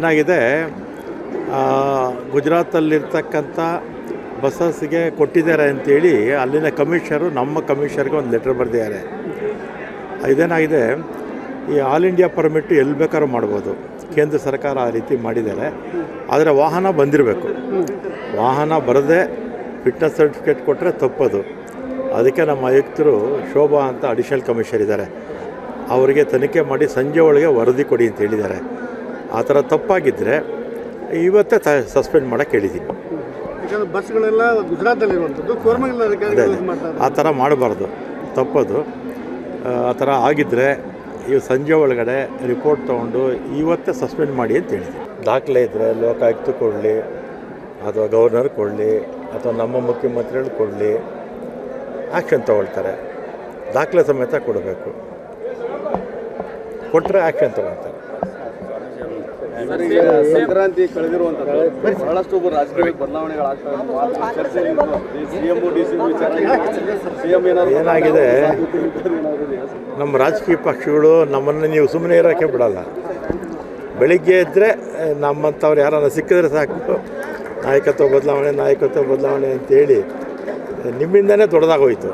ಏನಾಗಿದೆ? ಗುಜರಾತಲ್ಲಿರ್ತಕ್ಕಂಥ ಬಸ್ಸಸ್ಗೆ ಕೊಟ್ಟಿದ್ದಾರೆ ಅಂತೇಳಿ ಅಲ್ಲಿನ ಕಮಿಷನರು, ನಮ್ಮ ಕಮಿಷನರ್ಗೆ ಒಂದು ಲೆಟರ್ ಬರೆದಿದ್ದಾರೆ. ಇದೇನಾಗಿದೆ? ಈ ಆಲ್ ಇಂಡಿಯಾ ಪರ್ಮಿಟ್ ಎಲ್ಲಿ ಬೇಕಾದ್ರೂ ಮಾಡ್ಬೋದು. ಕೇಂದ್ರ ಸರ್ಕಾರ ಆ ರೀತಿ ಮಾಡಿದ್ದಾರೆ. ಆದರೆ ವಾಹನ ಬಂದಿರಬೇಕು. ವಾಹನ ಬರದೆ ಫಿಟ್ನೆಸ್ ಸರ್ಟಿಫಿಕೇಟ್ ಕೊಟ್ಟರೆ ತಪ್ಪದು. ಅದಕ್ಕೆ ನಮ್ಮ ಆಯುಕ್ತರು ಶೋಭಾ ಅಂತ ಅಡಿಷನಲ್ ಕಮಿಷನರ್ ಇದ್ದಾರೆ. ಅವರಿಗೆ ತನಿಖೆ ಮಾಡಿ ಸಂಜೆ ಒಳಗೆ ವರದಿ ಕೊಡಿ ಅಂತ ಹೇಳಿದ್ದಾರೆ. ಆ ಥರ ತಪ್ಪಾಗಿದ್ದರೆ ಇವತ್ತೇ ತ ಸಸ್ಪೆಂಡ್ ಮಾಡೋಕ್ಕೆ ಹೇಳಿದ್ದೀನಿ. ಯಾಕಂದ್ರೆ ಬಸ್ಗಳೆಲ್ಲ ಗುಜರಾತಲ್ಲಿರುವಂಥದ್ದು ಕೋರ್ಮಂಗಲ ಆ ಥರ ಮಾಡಬಾರ್ದು. ತಪ್ಪದು. ಆ, ಆ ಥರ ಆಗಿದ್ದರೆ ಇವು ಸಂಜೆ ಒಳಗಡೆ ರಿಪೋರ್ಟ್ ತೊಗೊಂಡು ಇವತ್ತೇ ಸಸ್ಪೆಂಡ್ ಮಾಡಿ ಅಂತ ಹೇಳಿದ್ದೀನಿ. ದಾಖಲೆ ಇದ್ದರೆ ಲೋಕಾಯುಕ್ತ ಕೊಡಲಿ ಅಥವಾ ಗವರ್ನರ್ ಕೊಡಲಿ ಅಥವಾ ನಮ್ಮ ಮುಖ್ಯಮಂತ್ರಿಗಳು ಕೊಡಲಿ ಆ್ಯಕ್ಷನ್ ತೊಗೊಳ್ತಾರೆ. ದಾಖಲೆ ಸಮೇತ ಕೊಡಬೇಕು. ಕೊಟ್ಟರೆ ಆ್ಯಕ್ಷನ್ ತೊಗೊಳ್ತಾರೆ. ಸಂಕ್ರಾಂತಿ ಕಳೆದಿರುವಂತಹ ಬಹಳಷ್ಟು ಒಬ್ಬರು ರಾಜಕೀಯ ಬದಲಾವಣೆಗಳಾಗ್ತವೆ ಏನಾಗಿದೆ? ನಮ್ಮ ರಾಜಕೀಯ ಪಕ್ಷಗಳು ನಮ್ಮನ್ನು ನೀವು ಸುಮ್ಮನೆ ಇರೋಕೆ ಬಿಡಲ್ಲ. ಬೆಳಿಗ್ಗೆ ಇದ್ದರೆ ನಮ್ಮಂಥವ್ರು ಯಾರನ್ನ ಸಿಕ್ಕಿದ್ರೆ ಸಾಕು. ನಾಯಕತ್ವ ಬದಲಾವಣೆ ನಾಯಕತ್ವ ಬದಲಾವಣೆ ಅಂತೇಳಿ ನಿಮ್ಮಿಂದನೇ ದೊಡ್ಡದಾಗೋಯ್ತು.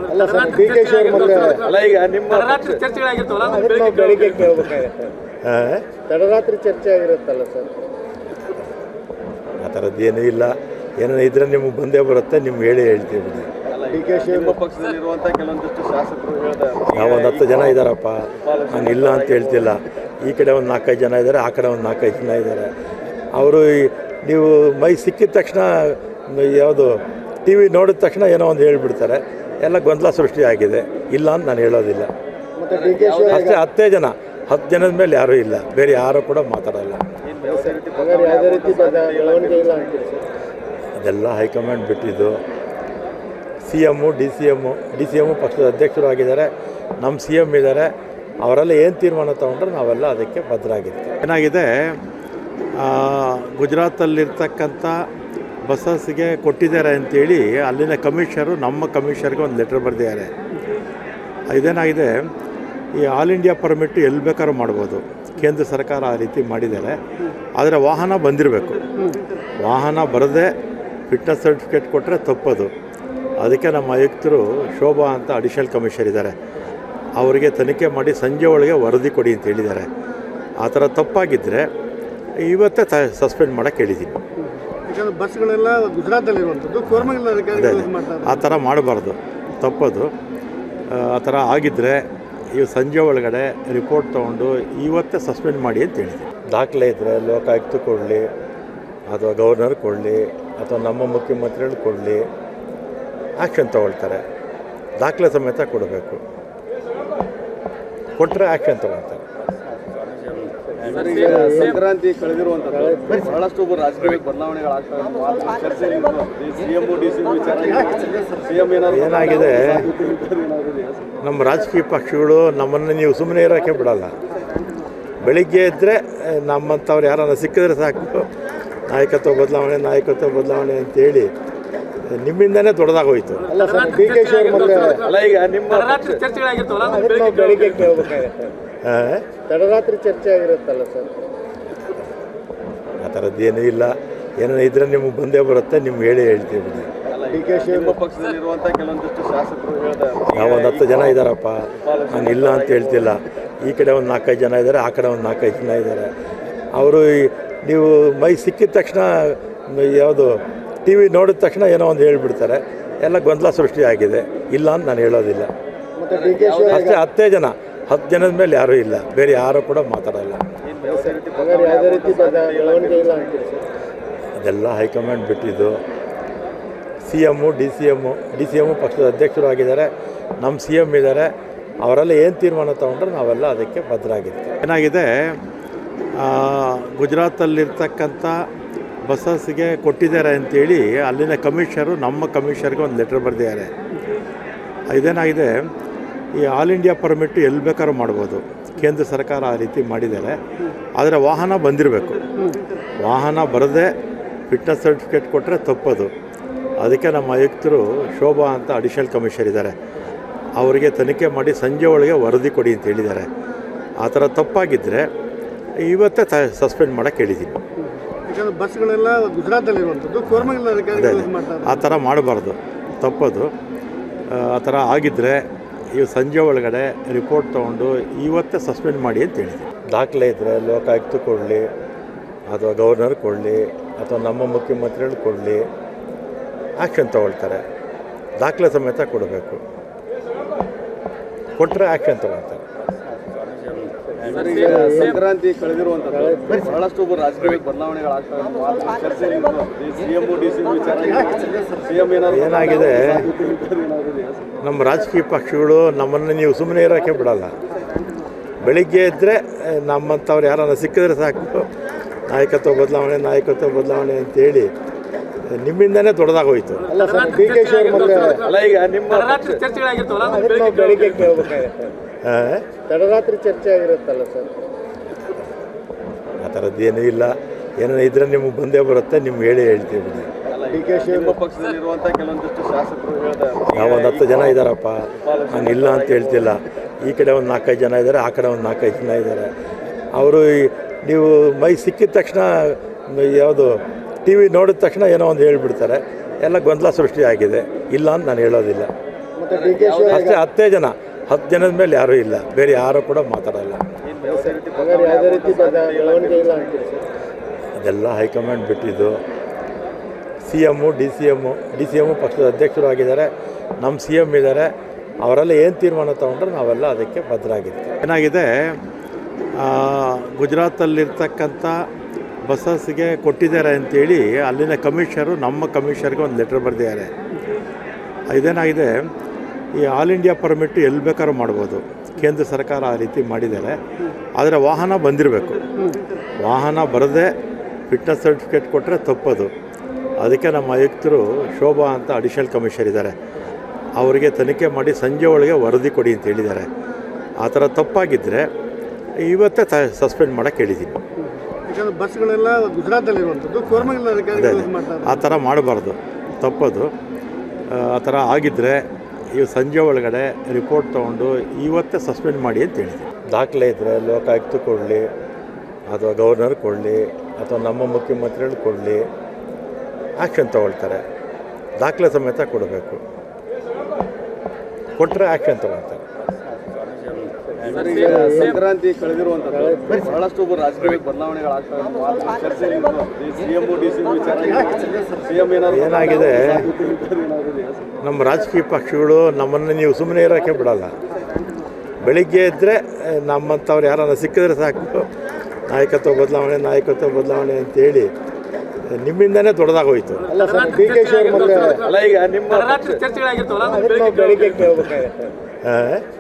ಅಲ್ಲ ಈಗ ನಿಮ್ಮ ಬೆಳಿಗ್ಗೆ ಕೇಳಬೇಕಾಗತ್ತೆ? ತಡರಾತ್ರಿ ಚರ್ಚೆ ಆಗಿರುತ್ತಲ್ಲ ಸರ್? ಆ ಥರದ್ದೇನೂ ಇಲ್ಲ. ಏನೋ ಇದ್ರೆ ನಿಮಗೆ ಬಂದೇ ಬರುತ್ತೆ ನಿಮ್ಗೆ ಹೇಳಿ ಹೇಳ್ತೀವಿ ಬಿಡಿ. ಪಕ್ಷದಲ್ಲಿರುವಂಥ ಕೆಲವೊಂದಿಷ್ಟು ಶಾಸಕರು ನಾವು ಒಂದು ಹತ್ತು ಜನ ಇದ್ದಾರಪ್ಪ ನಾನು ಇಲ್ಲ ಅಂತ ಹೇಳ್ತಿಲ್ಲ. ಈ ಕಡೆ ಒಂದು ನಾಲ್ಕೈದು ಜನ ಇದ್ದಾರೆ ಆ ಕಡೆ ಒಂದು ನಾಲ್ಕೈದು ಜನ ಇದ್ದಾರೆ ಅವರು ನೀವು ಮೈ ಸಿಕ್ಕಿದ ತಕ್ಷಣ ಯಾವುದು ಟಿ ವಿ ನೋಡಿದ ತಕ್ಷಣ ಏನೋ ಒಂದು ಹೇಳಿಬಿಡ್ತಾರೆ. ಎಲ್ಲ ಗೊಂದಲ ಸೃಷ್ಟಿಯಾಗಿದೆ ಇಲ್ಲ ಅಂತ ನಾನು ಹೇಳೋದಿಲ್ಲ. ಅಷ್ಟೇ ಹತ್ತೇ ಜನ. ಹತ್ತು ಜನದ ಮೇಲೆ ಯಾರೂ ಇಲ್ಲ. ಬೇರೆ ಯಾರೂ ಕೂಡ ಮಾತಾಡಲ್ಲ. ಅದೆಲ್ಲ ಹೈಕಮಾಂಡ್ ಬಿಟ್ಟಿದ್ದು. C M D C M D C M ಪಕ್ಷದ ಅಧ್ಯಕ್ಷರು ಆಗಿದ್ದಾರೆ. ನಮ್ಮ ಸಿ ಎಂ ಇದ್ದಾರೆ. ಅವರೆಲ್ಲ ಏನು ತೀರ್ಮಾನ ತೊಗೊಂಡ್ರೆ ನಾವೆಲ್ಲ ಅದಕ್ಕೆ ಭದ್ರಾಗಿರ್ತೀವಿ ಏನಾಗಿದೆ? ಗುಜರಾತಲ್ಲಿರ್ತಕ್ಕಂಥ ಬಸ್ಸಸ್ಗೆ ಕೊಟ್ಟಿದ್ದಾರೆ ಅಂತೇಳಿ ಅಲ್ಲಿನ ಕಮಿಷನರು, ನಮ್ಮ ಕಮಿಷನರ್ಗೆ ಒಂದು ಲೆಟರ್ ಬರೆದಿದ್ದಾರೆ. ಇದೇನಾಗಿದೆ, ಈ ಆಲ್ ಇಂಡಿಯಾ ಪರ್ಮಿಟ್ ಎಲ್ಲಿ ಬೇಕಾದ್ರೂ ಮಾಡ್ಬೋದು. ಕೇಂದ್ರ ಸರ್ಕಾರ ಆ ರೀತಿ ಮಾಡಿದ್ದಾರೆ. ಆದರೆ ವಾಹನ ಬಂದಿರಬೇಕು. ವಾಹನ ಬರದೆ ಫಿಟ್ನೆಸ್ ಸರ್ಟಿಫಿಕೇಟ್ ಕೊಟ್ಟರೆ ತಪ್ಪದು. ಅದಕ್ಕೆ ನಮ್ಮ ಆಯುಕ್ತರು ಶೋಭಾ ಅಂತ ಅಡಿಷನಲ್ ಕಮಿಷನರ್ ಇದ್ದಾರೆ. ಅವರಿಗೆ ತನಿಖೆ ಮಾಡಿ ಸಂಜೆ ಒಳಗೆ ವರದಿ ಕೊಡಿ ಅಂತ ಹೇಳಿದ್ದಾರೆ. ಆ ಥರ ತಪ್ಪಾಗಿದ್ದರೆ ಇವತ್ತೇ ಸಸ್ಪೆಂಡ್ ಮಾಡೋಕ್ಕೆ ಹೇಳಿದ್ದೀನಿ. ಯಾಕಂದ್ರೆ ಬಸ್ಗಳೆಲ್ಲ ಗುಜರಾತಲ್ಲಿರುವಂಥದ್ದು ಅಧಿಕಾರಿಗಳು ಮಾಡ್ತಾರೆ. ಆ ಥರ ಮಾಡಬಾರ್ದು ತಪ್ಪದು. ಆ, ಥರ ಆಗಿದ್ದರೆ ಇವು ಸಂಜೆ ಒಳಗಡೆ ರಿಪೋರ್ಟ್ ತೊಗೊಂಡು ಇವತ್ತೇ ಸಸ್ಪೆಂಡ್ ಮಾಡಿ ಅಂತ ಹೇಳಿದೆ. ದಾಖಲೆ ಇದ್ದರೆ ಲೋಕಾಯುಕ್ತ ಕೊಡಲಿ ಅಥವಾ ಗವರ್ನರ್ ಕೊಡಲಿ ಅಥವಾ ನಮ್ಮ ಮುಖ್ಯಮಂತ್ರಿಗಳು ಕೊಡಲಿ ಆ್ಯಕ್ಷನ್ ತೊಗೊಳ್ತಾರೆ. ದಾಖಲೆ ಸಮೇತ ಕೊಡಬೇಕು. ಕೊಟ್ಟರೆ ಆ್ಯಕ್ಷನ್ ತೊಗೊಳ್ತಾರೆ. ಸಂಕ್ರಾಂತಿ ಕಳೆದಿರುವಂಥದ್ದು ಬಹಳಷ್ಟು ರಾಜಕೀಯ ಬದಲಾವಣೆಗಳಾಗ್ತವೆ ಏನಾಗಿದೆ? ನಮ್ಮ ರಾಜಕೀಯ ಪಕ್ಷಗಳು ನಮ್ಮನ್ನು ನೀವು ಸುಮ್ಮನೆ ಇರೋಕ್ಕೆ ಬಿಡಲ್ಲ. ಬೆಳಿಗ್ಗೆ ಇದ್ದರೆ ನಮ್ಮಂಥವ್ರು ಯಾರನ್ನ ಸಿಕ್ಕಿದ್ರೆ ಸಾಕು. ನಾಯಕತ್ವ ಬದಲಾವಣೆ ನಾಯಕತ್ವ ಬದಲಾವಣೆ ಅಂತೇಳಿ ನಿಮ್ಮಿಂದನೇ ದೊಡ್ಡದಾಗೋಯ್ತು ಅಲ್ಲ ಈಗ ನಿಮ್ಮ ತಡರಾತ್ರಿ ಚರ್ಚೆ ಆಗಿರುತ್ತಲ್ಲ ಸರ್? ಆ ಥರದ್ದೇನೂ ಇಲ್ಲ. ಏನೋ ಇದ್ರೆ ನಿಮಗೆ ಬಂದೇ ಬರುತ್ತೆ ನಿಮ್ಗೆ ಹೇಳಿ ಹೇಳ್ತೀವಿ ಬಿಡಿ. ಪಕ್ಷದಲ್ಲಿರುವಂಥ ಕೆಲವೊಂದಿಷ್ಟು ಶಾಸಕರು ನಾವು ಒಂದು ಹತ್ತು ಜನ ಇದ್ದಾರಪ್ಪ ನಾನು ಇಲ್ಲ ಅಂತ ಹೇಳ್ತಿಲ್ಲ. ಈ ಕಡೆ ಒಂದು ನಾಲ್ಕೈದು ಜನ ಇದ್ದಾರೆ ಆ ಕಡೆ ಒಂದು ನಾಲ್ಕೈದು ಜನ ಇದ್ದಾರೆ ಅವರು ನೀವು ಮೈ ಸಿಕ್ಕಿದ ತಕ್ಷಣ ಯಾವುದು ಟಿ ವಿ ನೋಡಿದ ತಕ್ಷಣ ಏನೋ ಒಂದು ಹೇಳಿಬಿಡ್ತಾರೆ. ಎಲ್ಲ ಗೊಂದಲ ಸೃಷ್ಟಿಯಾಗಿದೆ ಇಲ್ಲ ಅಂತ ನಾನು ಹೇಳೋದಿಲ್ಲ. ಮತ್ತೆ ಡಿ ಕೆ ಶಿ ಅಷ್ಟೇ ಹತ್ತೇ ಜನ. ಹತ್ತು ಜನದ ಮೇಲೆ ಯಾರೂ ಇಲ್ಲ. ಬೇರೆ ಯಾರೂ ಕೂಡ ಮಾತಾಡಲ್ಲ. ಅದೆಲ್ಲ ಹೈಕಮಾಂಡ್ ಬಿಟ್ಟಿದ್ದು. C M D C M D C M ಪಕ್ಷದ ಅಧ್ಯಕ್ಷರು ಆಗಿದ್ದಾರೆ. ನಮ್ಮ ಸಿ ಎಂ ಇದ್ದಾರೆ. ಅವರೆಲ್ಲ ಏನು ತೀರ್ಮಾನ ತೊಗೊಂಡ್ರೆ ನಾವೆಲ್ಲ ಅದಕ್ಕೆ ಭದ್ರಾಗಿರ್ತೀವಿ ಏನಾಗಿದೆ? ಗುಜರಾತಲ್ಲಿರ್ತಕ್ಕಂಥ ಬಸ್ಸಸ್ಗೆ ಕೊಟ್ಟಿದ್ದಾರೆ ಅಂತೇಳಿ ಅಲ್ಲಿನ ಕಮಿಷನರು ನಮ್ಮ ಕಮಿಷನರ್ಗೆ ಒಂದು ಲೆಟರ್ ಬರೆದಿದ್ದಾರೆ. ಇದೇನಾಗಿದೆ? ಈ ಆಲ್ ಇಂಡಿಯಾ ಪರ್ಮಿಟ್ ಎಲ್ಲಿ ಬೇಕಾದ್ರೂ ಮಾಡ್ಬೋದು. ಕೇಂದ್ರ ಸರ್ಕಾರ ಆ ರೀತಿ ಮಾಡಿದ್ದಾರೆ. ಆದರೆ ವಾಹನ ಬಂದಿರಬೇಕು. ವಾಹನ ಬರದೆ ಫಿಟ್ನೆಸ್ ಸರ್ಟಿಫಿಕೇಟ್ ಕೊಟ್ಟರೆ ತಪ್ಪದು. ಅದಕ್ಕೆ ನಮ್ಮ ಆಯುಕ್ತರು ಶೋಭಾ ಅಂತ ಅಡಿಷನಲ್ ಕಮಿಷನರ್ ಇದ್ದಾರೆ. ಅವರಿಗೆ ತನಿಖೆ ಮಾಡಿ ಸಂಜೆ ಒಳಗೆ ವರದಿ ಕೊಡಿ ಅಂತ ಹೇಳಿದ್ದಾರೆ. ಆ ಥರ ತಪ್ಪಾಗಿದ್ದರೆ ಇವತ್ತೇ ತ ಸಸ್ಪೆಂಡ್ ಮಾಡೋಕ್ಕೆ ಹೇಳಿದ್ದೀನಿ. ಯಾಕಂದ್ರೆ ಬಸ್ಗಳೆಲ್ಲ ಗುಜರಾತಲ್ಲಿರುವಂಥದ್ದು ಅಧಿಕಾರಿಗಳು ಮಾಡ್ತಾರೆ ಆ ಥರ ಮಾಡಬಾರ್ದು. ತಪ್ಪದು. ಆ ಥರ ಆಗಿದ್ದರೆ ಇವು ಸಂಜೆ ಒಳಗಡೆ ರಿಪೋರ್ಟ್ ತೊಗೊಂಡು ಇವತ್ತೇ ಸಸ್ಪೆಂಡ್ ಮಾಡಿ ಅಂತ ಹೇಳಿದೆ ದಾಖಲೆ ಇದ್ದರೆ ಲೋಕಾಯುಕ್ತ ಕೊಡಲಿ, ಅಥವಾ ಗವರ್ನರ್ ಕೊಡಲಿ, ಅಥವಾ ನಮ್ಮ ಮುಖ್ಯಮಂತ್ರಿಗಳು ಕೊಡಲಿ ಆ್ಯಕ್ಷನ್ ತೊಗೊಳ್ತಾರೆ. ದಾಖಲೆ ಸಮೇತ ಕೊಡಬೇಕು. ಕೊಟ್ಟರೆ ಆ್ಯಕ್ಷನ್ ತೊಗೊಳ್ತಾರೆ. ಸಂಕ್ರಾಂತಿ ಕಳೆದಿರುವಂತಹ ಬಹಳಷ್ಟು ರಾಜಕೀಯ ಏನಾದ್ರು ಏನಾಗಿದೆ? ನಮ್ಮ ರಾಜಕೀಯ ಪಕ್ಷಗಳು ನಮ್ಮನ್ನು ನೀವು ಸುಮ್ಮನೆ ಇರೋಕೆ ಬಿಡಲ್ಲ. ಬೆಳಿಗ್ಗೆ ಇದ್ದರೆ ನಮ್ಮಂಥವ್ರು ಯಾರನ್ನ ಸಿಕ್ಕಿದ್ರೆ ಸಾಕು. ನಾಯಕತ್ವ ಬದಲಾವಣೆ ನಾಯಕತ್ವ ಬದಲಾವಣೆ ಅಂತೇಳಿ ನಿಮ್ಮಿಂದನೇ ದೊಡ್ಡದಾಗೋಯ್ತು ಅಲ್ಲ ಈಗ ನಿಮ್ಮ ತಡರಾತ್ರಿ ಚರ್ಚೆ ಆಗಿರುತ್ತಲ್ಲ ಸರ್? ಆ ಥರದ್ದೇನೂ ಇಲ್ಲ. ಏನೋ ಇದ್ರೆ ನಿಮಗೆ ಬಂದೇ ಬರುತ್ತೆ ನಿಮ್ಗೆ ಹೇಳಿ ಹೇಳ್ತೀವಿ ಬಿಡಿ. ಪಕ್ಷದಲ್ಲಿರುವಂಥ ಕೆಲವೊಂದಿಷ್ಟು ಶಾಸಕರು ನಾವು ಒಂದು ಹತ್ತು ಜನ ಇದ್ದಾರಪ್ಪ ಇಲ್ಲ ಅಂತ ಹೇಳ್ತಿಲ್ಲ. ಈ ಕಡೆ ಒಂದು ನಾಲ್ಕೈದು ಜನ ಇದ್ದಾರೆ ಆ ಕಡೆ ಒಂದು ನಾಲ್ಕೈದು ಜನ ಇದ್ದಾರೆ ಅವರು ನೀವು ಮೈ ಸಿಕ್ಕಿದ ತಕ್ಷಣ ಯಾವುದು ಟಿ ವಿ ನೋಡಿದ ತಕ್ಷಣ ಏನೋ ಒಂದು ಹೇಳಿಬಿಡ್ತಾರೆ. ಎಲ್ಲ ಗೊಂದಲ ಸೃಷ್ಟಿಯಾಗಿದೆ ಇಲ್ಲ ಅಂತ ನಾನು ಹೇಳೋದಿಲ್ಲ. ಮತ್ತೆ ಡಿ ಕೆ ಶಿ ಅಷ್ಟೇ ಹತ್ತೇ ಜನ. ಹತ್ತು ಜನದ ಮೇಲೆ ಯಾರೂ ಇಲ್ಲ. ಬೇರೆ ಯಾರೂ ಕೂಡ ಮಾತಾಡಲ್ಲ. ಅದೆಲ್ಲ ಹೈಕಮಾಂಡ್ ಬಿಟ್ಟಿದ್ದು. C M D C M D C M ಪಕ್ಷದ ಅಧ್ಯಕ್ಷರು ಆಗಿದ್ದಾರೆ. ನಮ್ಮ ಸಿ ಎಂ ಇದ್ದಾರೆ. ಅವರೆಲ್ಲ ಏನು ತೀರ್ಮಾನ ತೊಗೊಂಡ್ರೆ ನಾವೆಲ್ಲ ಅದಕ್ಕೆ ಬದ್ಧರಾಗಿರ್ತೀವಿ ಏನಾಗಿದೆ? ಗುಜರಾತಲ್ಲಿರ್ತಕ್ಕಂಥ ಬಸ್ಸಸ್ಗೆ ಕೊಟ್ಟಿದ್ದಾರೆ ಅಂತೇಳಿ ಅಲ್ಲಿನ ಕಮಿಷನರು ನಮ್ಮ ಕಮಿಷನರ್ಗೆ ಒಂದು ಲೆಟ್ರ್ ಬರೆದಿದ್ದಾರೆ. ಇದೇನಾಗಿದೆ? ಈ ಆಲ್ ಇಂಡಿಯಾ ಪರ್ಮಿಟ್ ಎಲ್ಲಿ ಬೇಕಾದ್ರೂ ಮಾಡ್ಬೋದು. ಕೇಂದ್ರ ಸರ್ಕಾರ ಆ ರೀತಿ ಮಾಡಿದ್ದಾರೆ. ಆದರೆ ವಾಹನ ಬಂದಿರಬೇಕು. ವಾಹನ ಬರದೆ ಫಿಟ್ನೆಸ್ ಸರ್ಟಿಫಿಕೇಟ್ ಕೊಟ್ಟರೆ ತಪ್ಪದು. ಅದಕ್ಕೆ ನಮ್ಮ ಆಯುಕ್ತರು ಶೋಭಾ ಅಂತ ಅಡಿಷನಲ್ ಕಮಿಷನರ್ ಇದ್ದಾರೆ. ಅವರಿಗೆ ತನಿಖೆ ಮಾಡಿ ಸಂಜೆ ಒಳಗೆ ವರದಿ ಕೊಡಿ ಅಂತ ಹೇಳಿದ್ದಾರೆ. ಆ ಥರ ತಪ್ಪಾಗಿದ್ದರೆ ಇವತ್ತೇ ತ ಸಸ್ಪೆಂಡ್ ಮಾಡೋಕ್ಕೆ ಹೇಳಿದ್ದೀನಿ. ಯಾಕಂದ್ರೆ ಬಸ್ಗಳೆಲ್ಲ ಗುಜರಾತಲ್ಲಿರುವಂಥದ್ದು ಅಧಿಕಾರಿಗಳು ಅದೇ ಆ ಥರ ಮಾಡಬಾರ್ದು. ತಪ್ಪದು. ಆ ಥರ ಆಗಿದ್ದರೆ ಇವು ಸಂಜೆ ಒಳಗಡೆ ರಿಪೋರ್ಟ್ ತೊಗೊಂಡು ಇವತ್ತೇ ಸಸ್ಪೆಂಡ್ ಮಾಡಿ ಅಂತ ಹೇಳಿದೆ ದಾಖಲೆ ಇದ್ದರೆ ಲೋಕಾಯುಕ್ತ ಕೊಡಲಿ, ಅಥವಾ ಗವರ್ನರ್ ಕೊಡಲಿ, ಅಥವಾ ನಮ್ಮ ಮುಖ್ಯಮಂತ್ರಿಗಳು ಕೊಡಲಿ ಆ್ಯಕ್ಷನ್ ತಗೊಳ್ತಾರೆ. ದಾಖಲೆ ಸಮೇತ ಕೊಡಬೇಕು. ಕೊಟ್ಟರೆ ಆ್ಯಕ್ಷನ್ ತೊಗೊಳ್ತಾರೆ. ಸಂಕ್ರಾಂತಿ ಕಳೆದಿರುವಂತಹ ಬಹಳಷ್ಟು ರಾಜಕೀಯ ಏನಾದ್ರು ಏನಾಗಿದೆ? ನಮ್ಮ ರಾಜಕೀಯ ಪಕ್ಷಗಳು ನಮ್ಮನ್ನು ನೀವು ಸುಮ್ಮನೆ ಇರೋಕ್ಕೆ ಬಿಡಲ್ಲ. ಬೆಳಿಗ್ಗೆ ಇದ್ದರೆ ನಮ್ಮಂಥವ್ರು ಯಾರನ್ನ ಸಿಕ್ಕಿದ್ರೆ ಸಾಕು. ನಾಯಕತ್ವ ಬದಲಾವಣೆ ನಾಯಕತ್ವ ಬದಲಾವಣೆ ಅಂತೇಳಿ ನಿಮ್ಮಿಂದನೇ ದೊಡ್ಡದಾಗೋಯ್ತು. ಅಲ್ಲ ಈಗ ನಿಮ್ಮ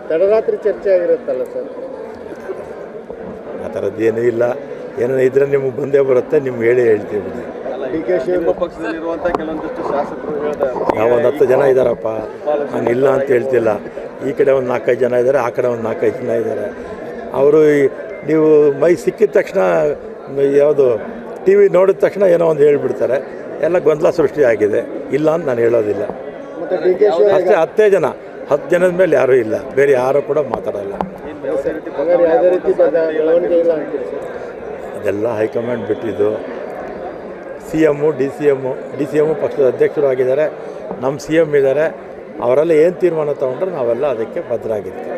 ತಡರಾತ್ರಿ ಚರ್ಚೆ ಆಗಿರುತ್ತಲ್ಲ ಸರ್? ಆ ಥರದ್ದೇನೂ ಇಲ್ಲ. ಏನೋ ಇದ್ರೆ ನಿಮಗೆ ಬಂದೇ ಬರುತ್ತೆ ನಿಮ್ಗೆ ಹೇಳಿ ಹೇಳ್ತೀವಿ ಬಿಡಿ. ಪಕ್ಷದಲ್ಲಿರುವಂಥ ಕೆಲವೊಂದಿಷ್ಟು ಶಾಸಕರು ಹೇಳ್ತಾರೆ. ನಾವು ಒಂದು ಹತ್ತು ಜನ ಇದ್ದಾರಪ್ಪ ನಾನು ಇಲ್ಲ ಅಂತ ಹೇಳ್ತಿಲ್ಲ. ಈ ಕಡೆ ಒಂದು ನಾಲ್ಕೈದು ಜನ ಇದ್ದಾರೆ ಆ ಕಡೆ ಒಂದು ನಾಲ್ಕೈದು ಜನ ಇದ್ದಾರೆ ಅವರು ನೀವು ಮೈ ಸಿಕ್ಕಿದ ತಕ್ಷಣ ಯಾವುದು ಟಿ ವಿ ನೋಡಿದ ತಕ್ಷಣ ಏನೋ ಒಂದು ಹೇಳಿಬಿಡ್ತಾರೆ. ಎಲ್ಲ ಗೊಂದಲ ಸೃಷ್ಟಿಯಾಗಿದೆ ಇಲ್ಲ ಅಂತ ನಾನು ಹೇಳೋದಿಲ್ಲ. ಮತ್ತೆ ಡಿ ಕೆ ಶಿ ಅಷ್ಟೇ ಹತ್ತೇ ಜನ. ಹತ್ತು ಜನದ ಮೇಲೆ ಯಾರೂ ಇಲ್ಲ. ಬೇರೆ ಯಾರೂ ಕೂಡ ಮಾತಾಡಲ್ಲ. ಅದೆಲ್ಲ ಹೈಕಮಾಂಡ್ ಬಿಟ್ಟಿದ್ದು. C M D C M D C M ಪಕ್ಷದ ಅಧ್ಯಕ್ಷರು ಆಗಿದ್ದಾರೆ. ನಮ್ಮ ಸಿ ಎಂ ಇದ್ದಾರೆ. ಅವರೆಲ್ಲ ಏನು ತೀರ್ಮಾನ ತೊಗೊಂಡ್ರೆ ನಾವೆಲ್ಲ ಅದಕ್ಕೆ ಬದ್ಧರಾಗಿರ್ತೀವಿ